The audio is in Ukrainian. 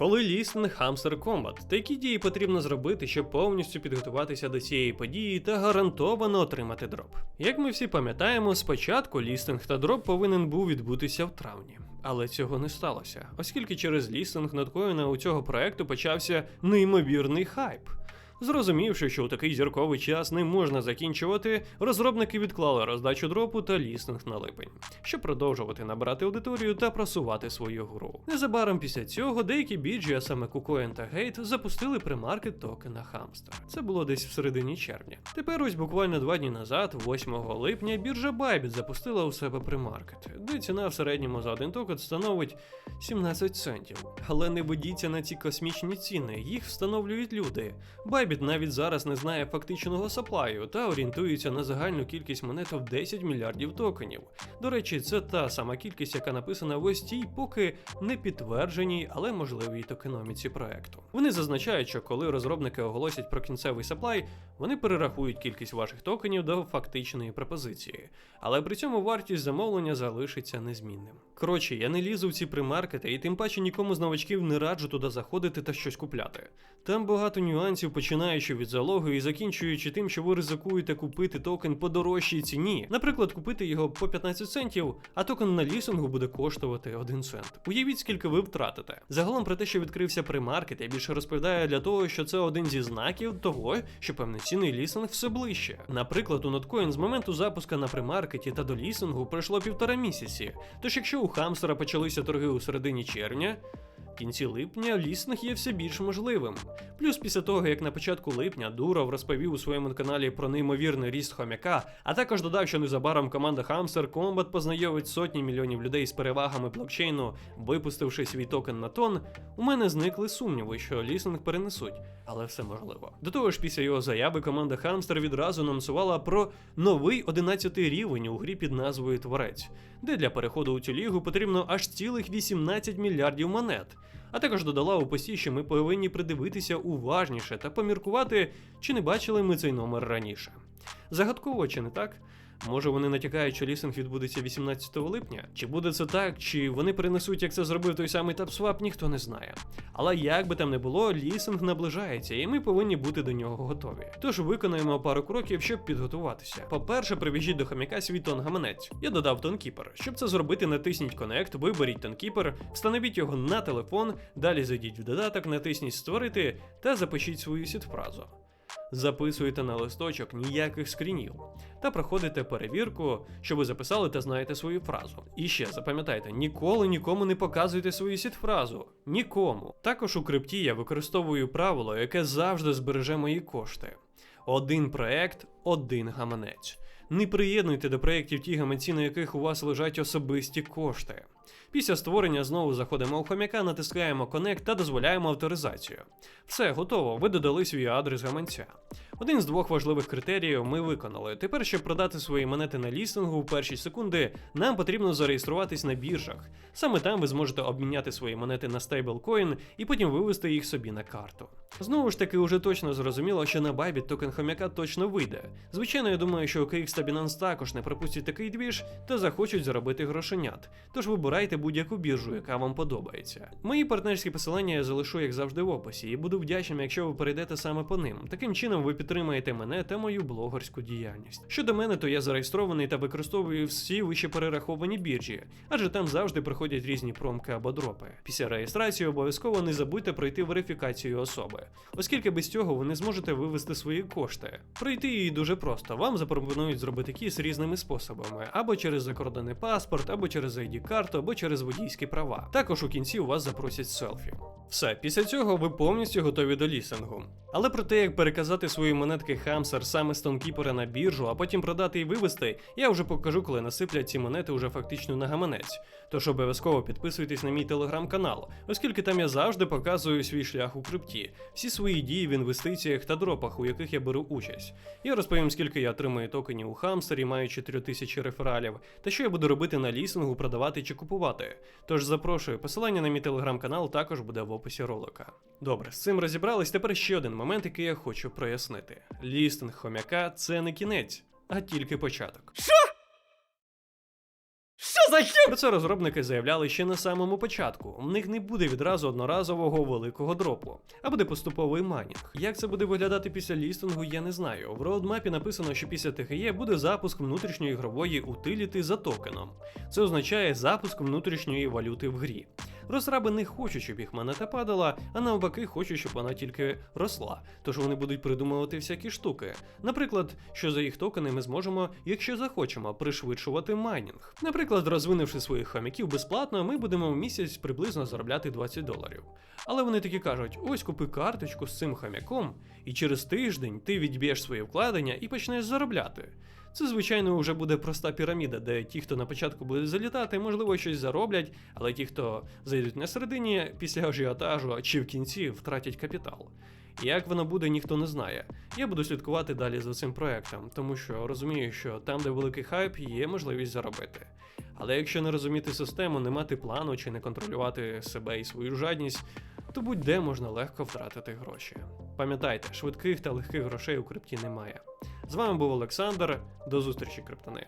Коли лістинг Hamster Combat, та які дії потрібно зробити, щоб повністю підготуватися до цієї події та гарантовано отримати дроп. Як ми всі пам'ятаємо, спочатку лістинг та дроп повинен був відбутися в травні. Але цього не сталося, оскільки через лістинг надкоїна у цього проекту почався неймовірний хайп. Зрозумівши, що у такий зірковий час не можна закінчувати, розробники відклали роздачу дропу та лістинг на липень, щоб продовжувати набирати аудиторію та просувати свою гру. Незабаром після цього деякі біджі, а саме KuCoin та Gate, запустили примаркет токена Hamster. Це було десь в середині червня. Тепер ось буквально два дні назад, 8 липня, біржа Bybit запустила у себе примаркет, де ціна в середньому за один токен становить 17 центів. Але не ведіться на ці космічні ціни, їх встановлюють люди. Bybit навіть зараз не знає фактичного саплаю та орієнтується на загальну кількість монет в 10 мільярдів токенів. До речі, це та сама кількість, яка написана в ось тій поки не підтвердженій, але можливій токеноміці проекту. Вони зазначають, що коли розробники оголосять про кінцевий саплай, вони перерахують кількість ваших токенів до фактичної пропозиції, але при цьому вартість замовлення залишиться незмінним. Коротше, я не лізу в ці примаркети і тим паче нікому з новачків не раджу туди заходити та щось купляти. Там багато нюансів, починаючи від залоги і закінчуючи тим, що ви ризикуєте купити токен по дорожчій ціні. Наприклад, купити його по 15 центів, а токен на лісингу буде коштувати 1 цент. Уявіть, скільки ви втратите. Загалом про те, що відкрився примаркет, я більше розповідаю для того, що це один зі знаків того, що повноцінний лісинг все ближче. Наприклад, у Notcoin з моменту запуска на примаркеті та до лісингу пройшло півтора місяці. Тож, якщо у Хамстера почалися торги у середині червня. Кінці липня лісинг є все більш можливим. Плюс після того, як на початку липня Дуров розповів у своєму каналі про неймовірний ріст хомяка, а також додав, що незабаром команда Hamster Combat познайомить сотні мільйонів людей з перевагами блокчейну, випустивши свій токен на тон, у мене зникли сумніви, що лісинг перенесуть, але все можливо. До того ж, після його заяви команда Hamster відразу анонсувала про новий 11 рівень у грі під назвою Творець, де для переходу у цю лігу потрібно аж цілих 18 мільярдів монет. А також додала у посі, що ми повинні придивитися уважніше та поміркувати, чи не бачили ми цей номер раніше. Загадково чи не так? Може вони натякають, що лісинг відбудеться 18 липня? Чи буде це так, чи вони перенесуть, як це зробив той самий TapSwap, ніхто не знає. Але як би там не було, лісинг наближається, і ми повинні бути до нього готові. Тож виконаємо пару кроків, щоб підготуватися. По-перше, привіжіть до хомяка свій тон гаманець. Я додав тонкіпер. Щоб це зробити, натисніть Connect, виберіть тонкіпер, встановіть його на телефон, далі зайдіть в додаток, натисніть Створити та запишіть свою сітфразу записуєте на листочок ніяких скрінів та проходите перевірку, що ви записали та знаєте свою фразу. І ще запам'ятайте, ніколи нікому не показуйте свою сітфразу. Нікому. Також у крипті я використовую правило, яке завжди збереже мої кошти. Один проект, один гаманець. Не приєднуйте до проєктів ті гаманці, на яких у вас лежать особисті кошти. Після створення знову заходимо у хомяка, натискаємо Connect та дозволяємо авторизацію. Все, готово, ви додали свій адрес гаманця. Один з двох важливих критеріїв ми виконали. Тепер, щоб продати свої монети на лістингу в перші секунди, нам потрібно зареєструватись на біржах. Саме там ви зможете обміняти свої монети на стейблкоін і потім вивести їх собі на карту. Знову ж таки, уже точно зрозуміло, що на Bybit токен хомяка точно вийде. Звичайно, я думаю, що OKX та Binance також не пропустять такий двіж та захочуть заробити грошенят. Тож вибирайте будь-яку біржу, яка вам подобається. Мої партнерські посилання я залишу, як завжди, в описі, і буду вдячним, якщо ви перейдете саме по ним. Таким чином ви підтримаєте мене та мою блогерську діяльність. Щодо мене, то я зареєстрований та використовую всі вище перераховані біржі, адже там завжди приходять різні промки або дропи. Після реєстрації обов'язково не забудьте пройти верифікацію особи, оскільки без цього ви не зможете вивести свої кошти. Пройти її дуже просто. Вам запропонують зробити кіс різними способами: або через закордонний паспорт, або через ID-карту, або через водійські права. Також у кінці у вас запросять селфі. Все, після цього ви повністю готові до лісингу. Але про те, як переказати свої монетки Хамсер саме з тонкіпера на біржу, а потім продати і вивести, я вже покажу, коли насиплять ці монети уже фактично на гаманець. Тож обов'язково підписуйтесь на мій телеграм-канал, оскільки там я завжди показую свій шлях у крипті, всі свої дії в інвестиціях та дропах, у яких я беру участь. Я розповім, скільки я отримую токенів у хамстері, маючи 3000 рефералів, та що я буду робити на лісингу, продавати чи купувати. Тож запрошую, посилання на мій телеграм-канал також буде в описі ролика. Добре, з цим розібрались. Тепер ще один момент, який я хочу прояснити: лістинг хомяка це не кінець, а тільки початок. Що за хер? Про це розробники заявляли ще на самому початку. У них не буде відразу одноразового великого дропу, а буде поступовий майнінг. Як це буде виглядати після лістингу, я не знаю. В роудмапі написано, що після ТХЄ буде запуск внутрішньої ігрової утиліти за токеном. Це означає запуск внутрішньої валюти в грі. Розраби не хочуть, щоб їх монета падала, а навпаки, хочуть, щоб вона тільки росла. Тож вони будуть придумувати всякі штуки. Наприклад, що за їх токени ми зможемо, якщо захочемо, пришвидшувати майнінг. Наприклад, розвинувши своїх хомяків безплатно, ми будемо в місяць приблизно заробляти 20 доларів. Але вони такі кажуть: ось купи карточку з цим хомяком, і через тиждень ти відб'єш свої вкладення і почнеш заробляти. Це, звичайно, вже буде проста піраміда, де ті, хто на початку будуть залітати, можливо, щось зароблять, але ті, хто зайдуть на середині після ажіотажу чи в кінці втратять капітал. Як воно буде, ніхто не знає. Я буду слідкувати далі за цим проектом, тому що розумію, що там, де великий хайп, є можливість заробити. Але якщо не розуміти систему, не мати плану чи не контролювати себе і свою жадність, то будь-де можна легко втратити гроші. Пам'ятайте, швидких та легких грошей у крипті немає. З вами був Олександр. До зустрічі, криптони.